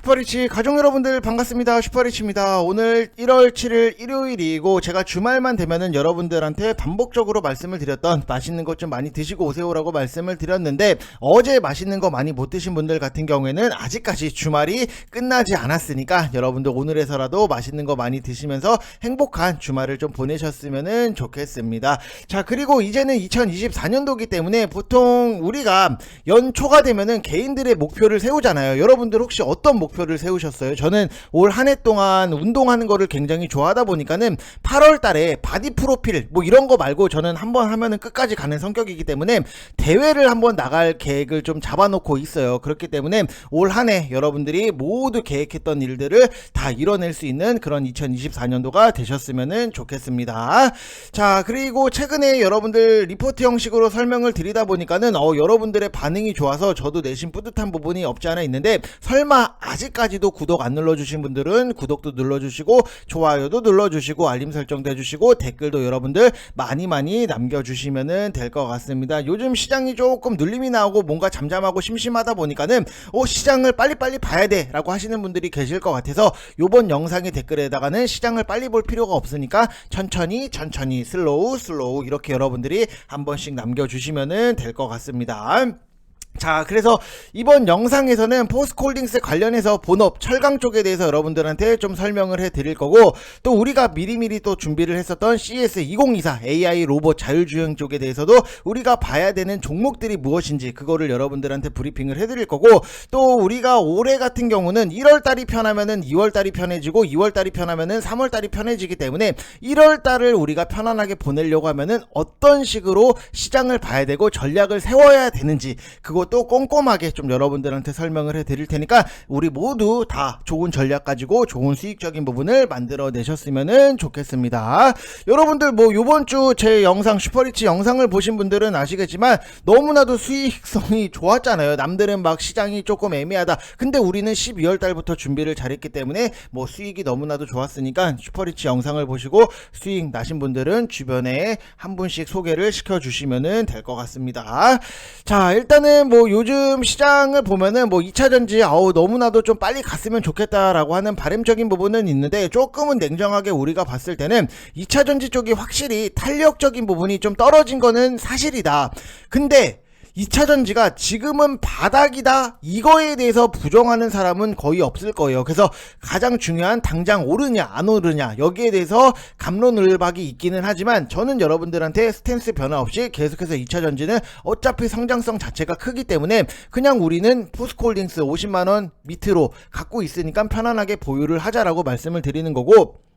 슈퍼리치 가족 여러분들 반갑습니다. 슈퍼리치입니다. 오늘 1월 7일 일요일이고 제가 주말만 되면은 여러분들한테 반복적으로 말씀을 드렸던 맛있는 것 좀 많이 드시고 오세요라고 말씀을 드렸는데 어제 맛있는 거 많이 못 드신 분들 같은 경우에는 아직까지 주말이 끝나지 않았으니까 여러분들 오늘에서라도 맛있는 거 많이 드시면서 행복한 주말을 좀 보내셨으면 좋겠습니다. 자 그리고 이제는 2024년도기 때문에 보통 우리가 연초가 되면은 개인들의 목표를 세우잖아요. 여러분들 혹시 어떤 목 표를 세우셨어요? 저는 올 한 해 동안 운동하는 거를 굉장히 좋아하다 보니까는 8월 달에 바디 프로필 뭐 이런 거 말고 저는 한번 하면은 끝까지 가는 성격이기 때문에 대회를 한번 나갈 계획을 좀 잡아놓고 있어요. 그렇기 때문에 올 한 해 여러분들이 모두 계획했던 일들을 다 이뤄낼 수 있는 그런 2024년도가 되셨으면 좋겠습니다. 자, 그리고 최근에 여러분들 리포트 형식으로 설명을 드리다 보니까는 어, 여러분들의 반응이 좋아서 저도 내심 뿌듯한 부분이 없지 않아 있는데 설마 아직 까지도 구독 안 눌러주신 분들은 구독도 눌러주시고 좋아요도 눌러주시고 알림 설정도 해주시고 댓글도 여러분들 많이 많이 남겨주시면 될것 같습니다. 요즘 시장이 조금 눌림이 나오고 뭔가 잠잠하고 심심하다 보니까는 어, 시장을 빨리빨리 봐야 돼 라고 하시는 분들이 계실 것 같아서 요번 영상의 댓글에다가는 시장을 빨리 볼 필요가 없으니까 천천히 천천히 슬로우 슬로우 이렇게 여러분들이 한 번씩 남겨주시면 될것 같습니다. 자, 그래서 이번 영상에서는 포스콜딩스 관련해서 본업 철강 쪽에 대해서 여러분들한테 좀 설명을 해 드릴 거고 또 우리가 미리미리 또 준비를 했었던 CS 2024 AI 로봇 자율주행 쪽에 대해서도 우리가 봐야 되는 종목들이 무엇인지 그거를 여러분들한테 브리핑을 해 드릴 거고 또 우리가 올해 같은 경우는 1월 달이 편하면은 2월 달이 편해지고 2월 달이 편하면은 3월 달이 편해지기 때문에 1월 달을 우리가 편안하게 보내려고 하면은 어떤 식으로 시장을 봐야 되고 전략을 세워야 되는지 그 것도 꼼꼼하게 좀 여러분들한테 설명을 해 드릴 테니까 우리 모두 다 좋은 전략 가지고 좋은 수익적인 부분을 만들어 내셨으면 좋겠습니다. 여러분들 뭐 요번 주 제 영상 슈퍼리치 영상을 보신 분들은 아시겠지만 너무나도 수익성이 좋았잖아요. 남들은 막 시장이 조금 애매하다. 근데 우리는 12월 달부터 준비를 잘했기 때문에 뭐 수익이 너무나도 좋았으니까 슈퍼리치 영상을 보시고 수익 나신 분들은 주변에 한 분씩 소개를 시켜 주시면 될 것 같습니다. 자, 일단은 뭐 요즘 시장을 보면은 뭐 2차 전지 아우 너무나도 좀 빨리 갔으면 좋겠다라고 하는 바람적인 부분은 있는데 조금은 냉정하게 우리가 봤을 때는 2차 전지 쪽이 확실히 탄력적인 부분이 좀 떨어진 거는 사실이다. 근데 2차 전지가 지금은 바닥이다 이거에 대해서 부정하는 사람은 거의 없을 거예요. 그래서 가장 중요한 당장 오르냐 안 오르냐 여기에 대해서 감론을박이 있기는 하지만 저는 여러분들한테 스탠스 변화 없이 계속해서 2차 전지는 어차피 성장성 자체가 크기 때문에 그냥 우리는 포스콜딩스 50만 원 밑으로 갖고 있으니까 편안하게 보유를 하자라고 말씀을 드리는 거고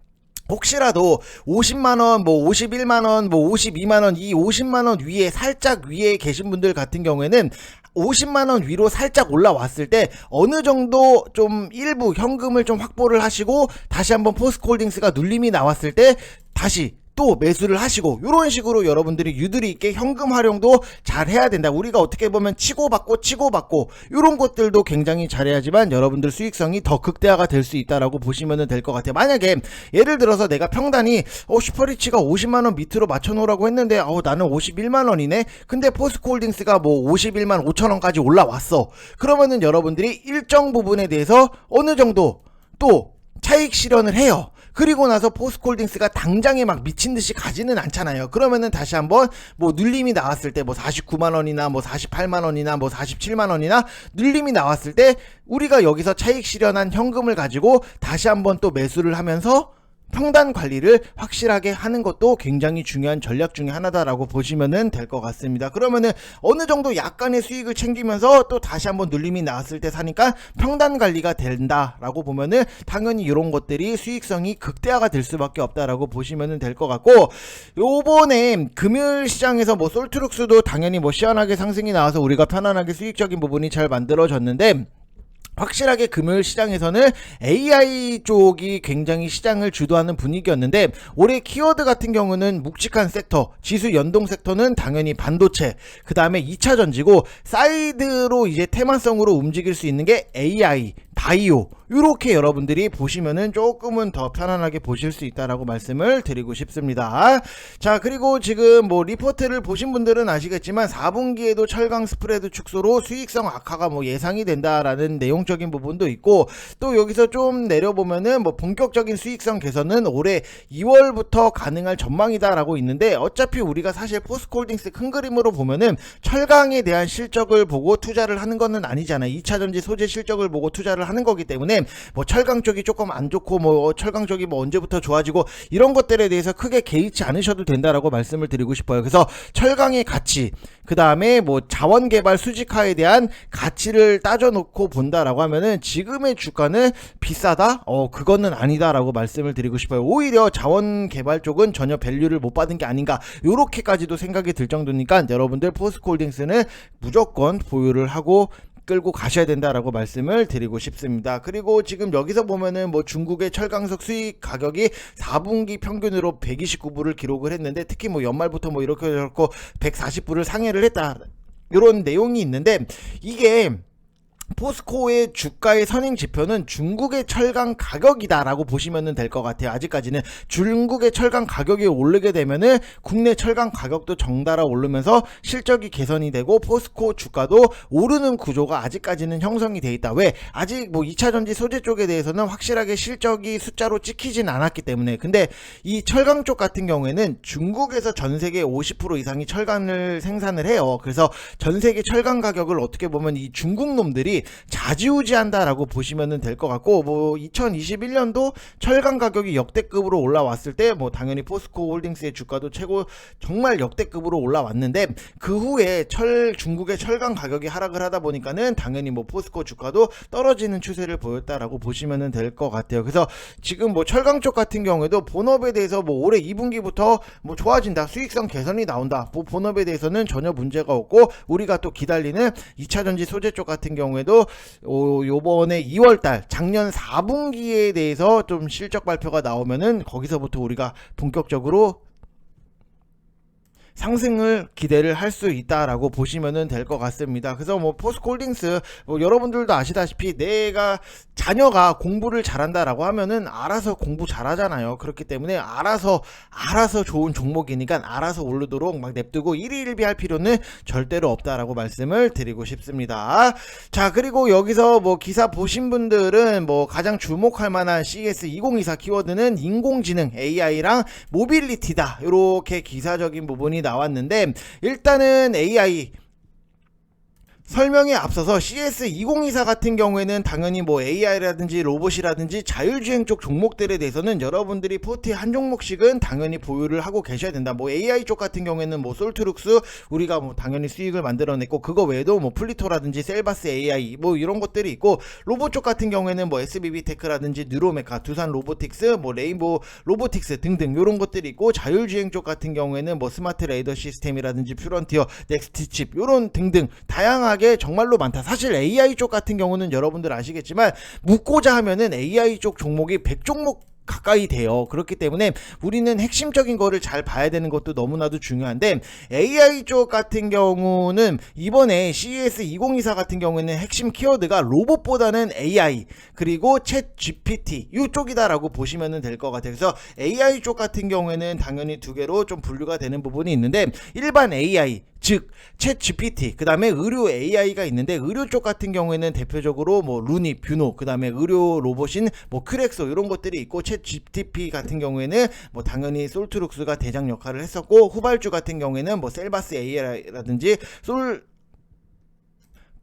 혹시라도 50만원, 뭐 51만원, 뭐 52만원, 이 50만원 위에 살짝 위에 계신 분들 같은 경우에는 50만원 위로 살짝 올라왔을 때 어느 정도 좀 일부 현금을 좀 확보를 하시고 다시 한번 포스콜딩스가 눌림이 나왔을 때 다시 또 매수를 하시고 이런 식으로 여러분들이 유들이 있게 현금 활용도 잘 해야 된다. 우리가 어떻게 보면 치고받고 치고받고 이런 것들도 굉장히 잘해야지만 여러분들 수익성이 더 극대화가 될 수 있다라고 보시면 될 것 같아요. 만약에 예를 들어서 내가 평단이 어 슈퍼리치가 50만 원 밑으로 맞춰 놓으라고 했는데 어 나는 51만 원이네. 근데 포스코홀딩스가 뭐 51만 5천 원까지 올라왔어. 그러면은 여러분들이 일정 부분에 대해서 어느 정도 또 차익 실현을 해요. 그리고 나서 포스콜딩스가 당장에 막 미친 듯이 가지는 않잖아요. 그러면은 다시 한번 뭐 눌림이 나왔을 때 뭐 49만 원이나 뭐 48만 원이나 뭐 47만 원이나 눌림이 나왔을 때 우리가 여기서 차익 실현한 현금을 가지고 다시 한번 또 매수를 하면서 평단 관리를 확실하게 하는 것도 굉장히 중요한 전략 중에 하나다라고 보시면 될것 같습니다. 그러면은 어느 정도 약간의 수익을 챙기면서 또 다시 한번 눌림이 나왔을 때 사니까 평단 관리가 된다라고 보면은 당연히 이런 것들이 수익성이 극대화가 될 수밖에 없다라고 보시면 될것 같고 요번에 금요일 시장에서 뭐 솔트룩스도 당연히 뭐 시원하게 상승이 나와서 우리가 편안하게 수익적인 부분이 잘 만들어졌는데 확실하게 금요일 시장에서는 AI 쪽이 굉장히 시장을 주도하는 분위기였는데 올해 키워드 같은 경우는 묵직한 섹터, 지수 연동 섹터는 당연히 반도체, 그 다음에 2차 전지고 사이드로 이제 테마성으로 움직일 수 있는 게 AI, 바이오 이렇게 여러분들이 보시면은 조금은 더 편안하게 보실 수 있다라고 말씀을 드리고 싶습니다. 자 그리고 지금 뭐 리포트를 보신 분들은 아시겠지만 4분기에도 철강 스프레드 축소로 수익성 악화가 뭐 예상이 된다라는 내용적인 부분도 있고 또 여기서 좀 내려보면은 뭐 본격적인 수익성 개선은 올해 2월부터 가능할 전망이다라고 있는데 어차피 우리가 사실 포스코홀딩스 큰 그림으로 보면은 철강에 대한 실적을 보고 투자를 하는 거는 아니잖아요. 2차 전지 소재 실적을 보고 투자를 하는 거기 때문에 뭐 철강 쪽이 조금 안 좋고 뭐 철강 쪽이 뭐 언제부터 좋아지고 이런 것들에 대해서 크게 개의치 않으셔도 된다라고 말씀을 드리고 싶어요. 그래서 철강의 가치, 그 다음에 뭐 자원 개발 수직화에 대한 가치를 따져놓고 본다라고 하면은 지금의 주가는 비싸다? 어, 그거는 아니다라고 말씀을 드리고 싶어요. 오히려 자원 개발 쪽은 전혀 밸류를 못 받은 게 아닌가. 요렇게까지도 생각이 들 정도니까 여러분들 포스코 홀딩스는 무조건 보유를 하고 끌고 가셔야 된다라고 말씀을 드리고 싶습니다. 그리고 지금 여기서 보면은 뭐 중국의 철강석 수익 가격이 4분기 평균으로 129불을 기록을 했는데 특히 뭐 연말부터 뭐 이렇게 저렇고 140불을 상회를 했다. 이런 내용이 있는데 이게 포스코의 주가의 선행 지표는 중국의 철강 가격이다라고 보시면 될 것 같아요. 아직까지는 중국의 철강 가격이 오르게 되면은 국내 철강 가격도 정달아 오르면서 실적이 개선이 되고 포스코 주가도 오르는 구조가 아직까지는 형성이 돼 있다. 왜? 아직 뭐 2차 전지 소재 쪽에 대해서는 확실하게 실적이 숫자로 찍히진 않았기 때문에. 근데 이 철강 쪽 같은 경우에는 중국에서 전 세계 50% 이상이 철강을 생산을 해요. 그래서 전 세계 철강 가격을 어떻게 보면 이 중국 놈들이 좌지우지한다라고 보시면 될 것 같고 뭐 2021년도 철강 가격이 역대급으로 올라왔을 때 뭐 당연히 포스코 홀딩스의 주가도 최고 정말 역대급으로 올라왔는데 그 후에 철 중국의 철강 가격이 하락을 하다 보니까는 당연히 뭐 포스코 주가도 떨어지는 추세를 보였다라고 보시면 될 것 같아요. 그래서 지금 뭐 철강 쪽 같은 경우에도 본업에 대해서 뭐 올해 2분기부터 뭐 좋아진다 수익성 개선이 나온다 뭐 본업에 대해서는 전혀 문제가 없고 우리가 또 기다리는 2차 전지 소재 쪽 같은 경우에 도 오, 요번에 2월달 작년 4분기에 대해서 좀 실적 발표가 나오면은 거기서부터 우리가 본격적으로 상승을 기대를 할 수 있다라고 보시면 될 것 같습니다. 그래서 뭐 포스코홀딩스 뭐 여러분들도 아시다시피 내가 자녀가 공부를 잘한다라고 하면은 알아서 공부 잘하잖아요. 그렇기 때문에 알아서 알아서 좋은 종목이니까 알아서 오르도록 막 냅두고 일희일비할 필요는 절대로 없다라고 말씀을 드리고 싶습니다. 자 그리고 여기서 뭐 기사 보신 분들은 뭐 가장 주목할 만한 CS 2024 키워드는 인공지능 AI랑 모빌리티다 이렇게 기사적인 부분이 나왔는데 일단은 AI 설명에 앞서서 CS2024 같은 경우에는 당연히 뭐 AI라든지 로봇이라든지 자율주행 쪽 종목들에 대해서는 여러분들이 포트 한 종목씩은 당연히 보유를 하고 계셔야 된다. 뭐 AI 쪽 같은 경우에는 뭐 솔트룩스 우리가 뭐 당연히 수익을 만들어냈고 그거 외에도 뭐 플리토라든지 셀바스 AI 뭐 이런 것들이 있고 로봇 쪽 같은 경우에는 뭐 SBB 테크라든지 뉴로메카, 두산 로보틱스, 뭐 레인보우 로보틱스 등등 이런 것들이 있고 자율주행 쪽 같은 경우에는 뭐 스마트 레이더 시스템이라든지 퓨런티어, 넥스트 칩 이런 등등 다양한 다양하게 정말로 많다. 사실 AI 쪽 같은 경우는 여러분들 아시겠지만 묻고자 하면은 AI 쪽 종목이 100종목 가까이 돼요. 그렇기 때문에 우리는 핵심적인 거를 잘 봐야 되는 것도 너무나도 중요한데 AI 쪽 같은 경우는 이번에 CES 2024 같은 경우에는 핵심 키워드가 로봇보다는 AI 그리고 챗 GPT 이쪽이다라고 보시면 될 것 같아요. 그래서 AI 쪽 같은 경우에는 당연히 두 개로 좀 분류가 되는 부분이 있는데 일반 AI 즉, 챗 GPT, 그 다음에 의료 AI가 있는데, 의료 쪽 같은 경우에는 대표적으로 뭐, 루니, 뷰노, 그 다음에 의료 로봇인 뭐, 크렉소, 이런 것들이 있고, 챗 GPT 같은 경우에는 뭐, 당연히 솔트룩스가 대장 역할을 했었고, 후발주 같은 경우에는 뭐, 셀바스 AI라든지, 솔,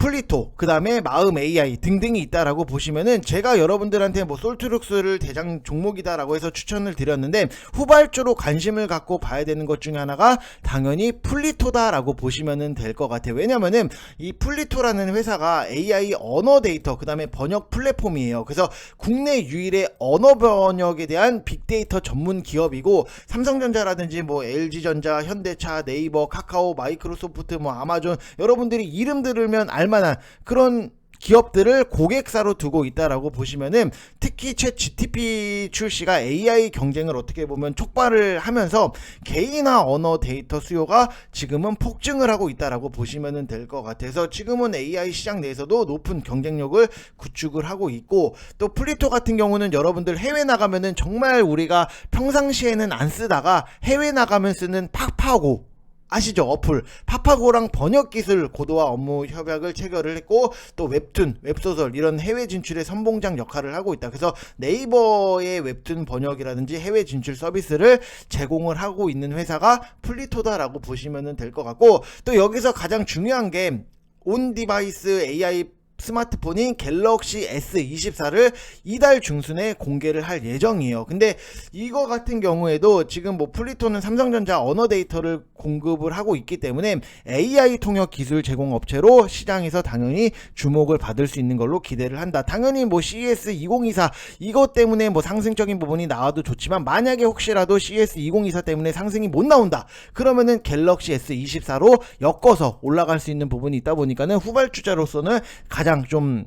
플리토, 그 다음에 마음 AI 등등이 있다라고 보시면은 제가 여러분들한테 뭐 솔트룩스를 대장 종목이다라고 해서 추천을 드렸는데 후발주로 관심을 갖고 봐야 되는 것 중에 하나가 당연히 플리토다라고 보시면은 될 것 같아요. 왜냐면은 이 플리토라는 회사가 AI 언어 데이터, 그 다음에 번역 플랫폼이에요. 그래서 국내 유일의 언어 번역에 대한 빅데이터 전문 기업이고 삼성전자라든지 뭐 LG전자, 현대차, 네이버, 카카오, 마이크로소프트, 뭐 아마존 여러분들이 이름 들으면 알 만한 그런 기업들을 고객사로 두고 있다라고 보시면은 특히 최 GTP 출시가 AI 경쟁을 어떻게 보면 촉발을 하면서 개인화 언어 데이터 수요가 지금은 폭증을 하고 있다라고 보시면 될것 같아서 지금은 AI 시장 내에서도 높은 경쟁력을 구축을 하고 있고 또 플리토 같은 경우는 여러분들 해외 나가면은 정말 우리가 평상시에는 안 쓰다가 해외 나가면 쓰는 팍파고 아시죠? 어플 파파고랑 번역 기술 고도화 업무 협약을 체결을 했고 또 웹툰, 웹소설 이런 해외 진출의 선봉장 역할을 하고 있다. 그래서 네이버의 웹툰 번역이라든지 해외 진출 서비스를 제공을 하고 있는 회사가 플리토다라고 보시면 될 것 같고 또 여기서 가장 중요한 게 온 디바이스 AI 스마트폰인 갤럭시 S24를 이달 중순에 공개를 할 예정이에요. 근데 이거 같은 경우에도 지금 뭐 플리토는 삼성전자 언어 데이터를 공급을 하고 있기 때문에 AI 통역 기술 제공 업체로 시장에서 당연히 주목을 받을 수 있는 걸로 기대를 한다. 당연히 뭐 CES 2024 이것 때문에 뭐 상승적인 부분이 나와도 좋지만 만약에 혹시라도 CES 2024 때문에 상승이 못 나온다. 그러면은 갤럭시 S24로 엮어서 올라갈 수 있는 부분이 있다 보니까는 후발 주자로서는 가장 좀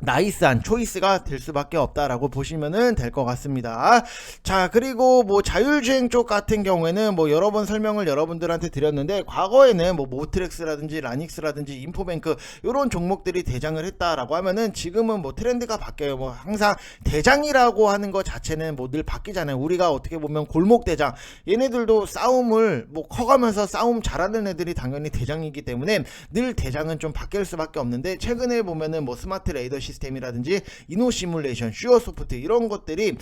나이스한 초이스가 될 수밖에 없다라고 보시면은 될 것 같습니다. 자, 그리고 뭐 자율주행 쪽 같은 경우에는 뭐 여러 번 설명을 여러분들한테 드렸는데 과거에는 뭐 모트렉스라든지 라닉스라든지 인포뱅크 이런 종목들이 대장을 했다라고 하면은 지금은 뭐 트렌드가 바뀌어요. 뭐 항상 대장이라고 하는 것 자체는 뭐 늘 바뀌잖아요. 우리가 어떻게 보면 골목 대장 얘네들도 싸움을 뭐 커가면서 싸움 잘하는 애들이 당연히 대장이기 때문에 늘 대장은 좀 바뀔 수밖에 없는데 최근에 보면은 뭐 스마트 레이더 시 스템이라든지 이노 시뮬레이션, 슈어 소프트 이런 것들이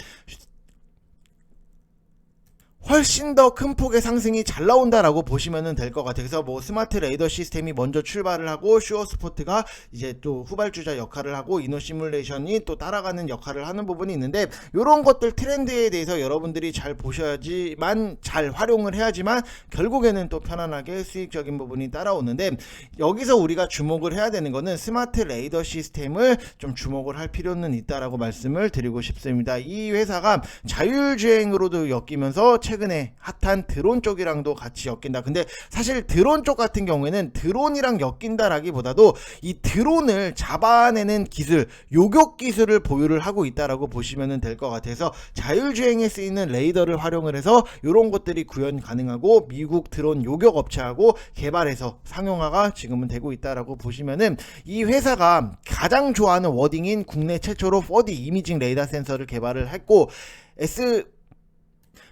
훨씬 더 큰 폭의 상승이 잘 나온다라고 보시면 될 것 같아요. 그래서 뭐 스마트 레이더 시스템이 먼저 출발을 하고 슈어 스포트가 이제 또 후발주자 역할을 하고 이노 시뮬레이션이 또 따라가는 역할을 하는 부분이 있는데 이런 것들 트렌드에 대해서 여러분들이 잘 보셔야지만 잘 활용을 해야지만 결국에는 또 편안하게 수익적인 부분이 따라오는데 여기서 우리가 주목을 해야 되는 거는 스마트 레이더 시스템을 좀 주목을 할 필요는 있다라고 말씀을 드리고 싶습니다. 이 회사가 자율주행으로도 엮이면서 최근에 핫한 드론 쪽이랑도 같이 엮인다. 근데 사실 드론 쪽 같은 경우에는 드론이랑 엮인다라기보다도 이 드론을 잡아내는 기술, 요격 기술을 보유를 하고 있다라고 보시면 될 것 같아서 자율주행에 쓰이는 레이더를 활용을 해서 이런 것들이 구현 가능하고 미국 드론 요격 업체하고 개발해서 상용화가 지금은 되고 있다라고 보시면은 이 회사가 가장 좋아하는 워딩인 국내 최초로 4D 이미징 레이더 센서를 개발을 했고 S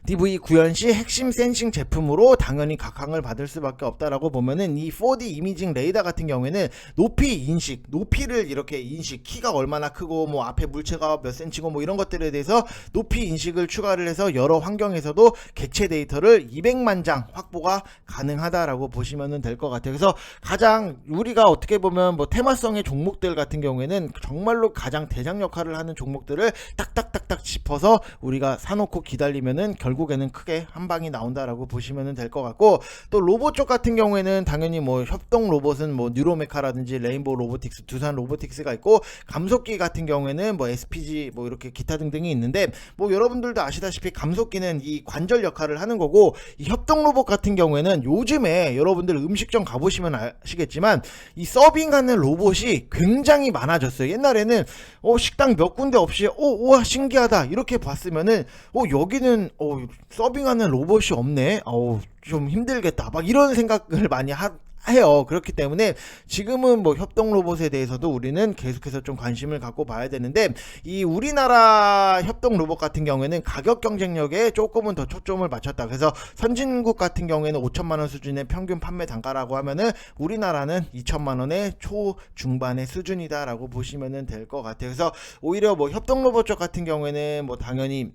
DV 구현 시 핵심 센싱 제품으로 당연히 각광을 받을 수밖에 없다라고 보면은 이 4D 이미징 레이더 같은 경우에는 높이 인식, 높이를 이렇게 인식, 키가 얼마나 크고 뭐 앞에 물체가 몇 센치고 뭐 이런 것들에 대해서 높이 인식을 추가를 해서 여러 환경에서도 객체 데이터를 200만 장 확보가 가능하다라고 보시면 될 것 같아요. 그래서 가장 우리가 어떻게 보면 뭐 테마성의 종목들 같은 경우에는 정말로 가장 대장 역할을 하는 종목들을 딱딱딱딱 짚어서 우리가 사놓고 기다리면은 결국 에는 크게 한 방이 나온다라고 보시면 될 것 같고 또 로봇 쪽 같은 경우에는 당연히 뭐 협동 로봇은 뭐 뉴로메카라든지 레인보우 로보틱스, 두산 로보틱스가 있고 감속기 같은 경우에는 뭐 SPG 뭐 이렇게 기타 등등이 있는데 뭐 여러분들도 아시다시피 감속기는 이 관절 역할을 하는 거고 이 협동 로봇 같은 경우에는 요즘에 여러분들 음식점 가보시면 아시겠지만 이 서빙하는 로봇이 굉장히 많아졌어요. 옛날에는 어 식당 몇 군데 없이 어 우와 신기하다 이렇게 봤으면은 어 여기는 어 서빙하는 로봇이 없네. 어우 좀 힘들겠다. 막 이런 생각을 많이 하, 해요. 그렇기 때문에 지금은 뭐 협동 로봇에 대해서도 우리는 계속해서 좀 관심을 갖고 봐야 되는데 이 우리나라 협동 로봇 같은 경우에는 가격 경쟁력에 조금은 더 초점을 맞췄다. 그래서 선진국 같은 경우에는 5천만 원 수준의 평균 판매 단가라고 하면은 우리나라는 2천만 원의 초중반의 수준이다라고 보시면 될것 같아요. 그래서 오히려 뭐 협동 로봇 쪽 같은 경우에는 뭐 당연히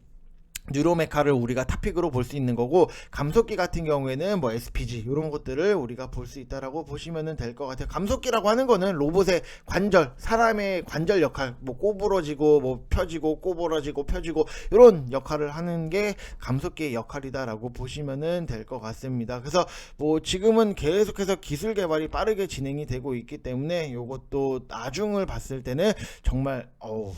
뉴로메카를 우리가 탑픽으로 볼 수 있는 거고 감속기 같은 경우에는 뭐 SPG 이런 것들을 우리가 볼 수 있다라고 보시면 될 것 같아요. 감속기라고 하는 거는 로봇의 관절, 사람의 관절 역할, 뭐 꼬부러지고 뭐 펴지고 꼬부러지고 펴지고 이런 역할을 하는 게 감속기의 역할이다라고 보시면 될 것 같습니다. 그래서 뭐 지금은 계속해서 기술 개발이 빠르게 진행이 되고 있기 때문에 이것도 나중을 봤을 때는 정말 어우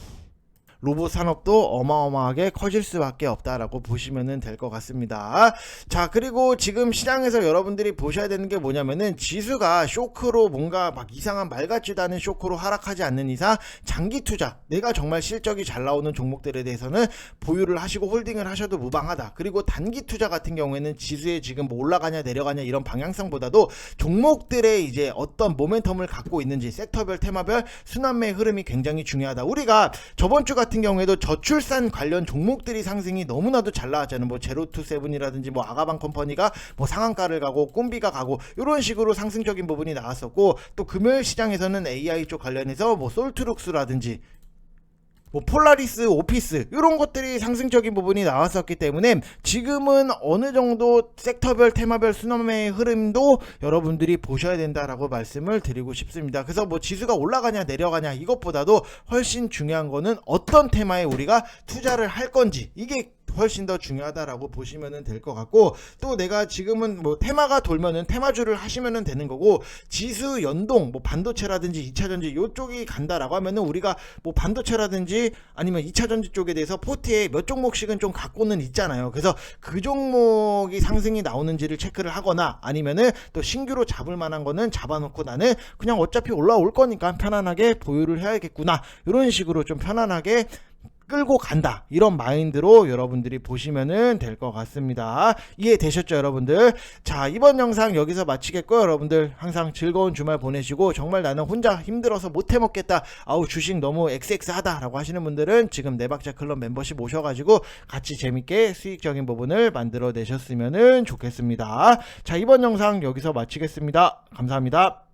로봇 산업도 어마어마하게 커질 수밖에 없다라고 보시면 될 것 같습니다. 자, 그리고 지금 시장에서 여러분들이 보셔야 되는 게 뭐냐면은 지수가 쇼크로 뭔가 막 이상한 말 같지도 않은 쇼크로 하락하지 않는 이상 장기 투자, 내가 정말 실적이 잘 나오는 종목들에 대해서는 보유를 하시고 홀딩을 하셔도 무방하다. 그리고 단기 투자 같은 경우에는 지수에 지금 뭐 올라가냐 내려가냐 이런 방향성보다도 종목들의 이제 어떤 모멘텀을 갖고 있는지 섹터별 테마별 순환매 흐름이 굉장히 중요하다. 우리가 저번 주 같은 경우에도 저출산 관련 종목들이 상승이 너무나도 잘 나왔잖아요. 뭐 제로투세븐이라든지 뭐 아가방 컴퍼니가 뭐 상한가를 가고 꼼비가 가고 이런 식으로 상승적인 부분이 나왔었고 또 금요일 시장에서는 AI 쪽 관련해서 뭐 솔트룩스라든지 뭐 폴라리스, 오피스 이런 것들이 상승적인 부분이 나왔었기 때문에 지금은 어느 정도 섹터별 테마별 순환매의 흐름도 여러분들이 보셔야 된다라고 말씀을 드리고 싶습니다. 그래서 뭐 지수가 올라가냐 내려가냐 이것보다도 훨씬 중요한 거는 어떤 테마에 우리가 투자를 할 건지 이게 훨씬 더 중요하다라고 보시면 될 것 같고 또 내가 지금은 뭐 테마가 돌면은 테마주를 하시면 되는 거고 지수 연동 뭐 반도체라든지 2차 전지 이쪽이 간다라고 하면은 우리가 뭐 반도체라든지 아니면 2차 전지 쪽에 대해서 포트에 몇 종목씩은 좀 갖고는 있잖아요. 그래서 그 종목이 상승이 나오는지를 체크를 하거나 아니면은 또 신규로 잡을 만한 거는 잡아놓고 나는 그냥 어차피 올라올 거니까 편안하게 보유를 해야겠구나 이런 식으로 좀 편안하게 끌고 간다. 이런 마인드로 여러분들이 보시면은 될 것 같습니다. 이해되셨죠 여러분들? 자 이번 영상 여기서 마치겠고요 여러분들. 항상 즐거운 주말 보내시고 정말 나는 혼자 힘들어서 못 해 먹겠다. 아우 주식 너무 엑스엑스하다 라고 하시는 분들은 지금 네박자 클럽 멤버십 오셔 가지고 같이 재밌게 수익적인 부분을 만들어 내셨으면 좋겠습니다. 자 이번 영상 여기서 마치겠습니다. 감사합니다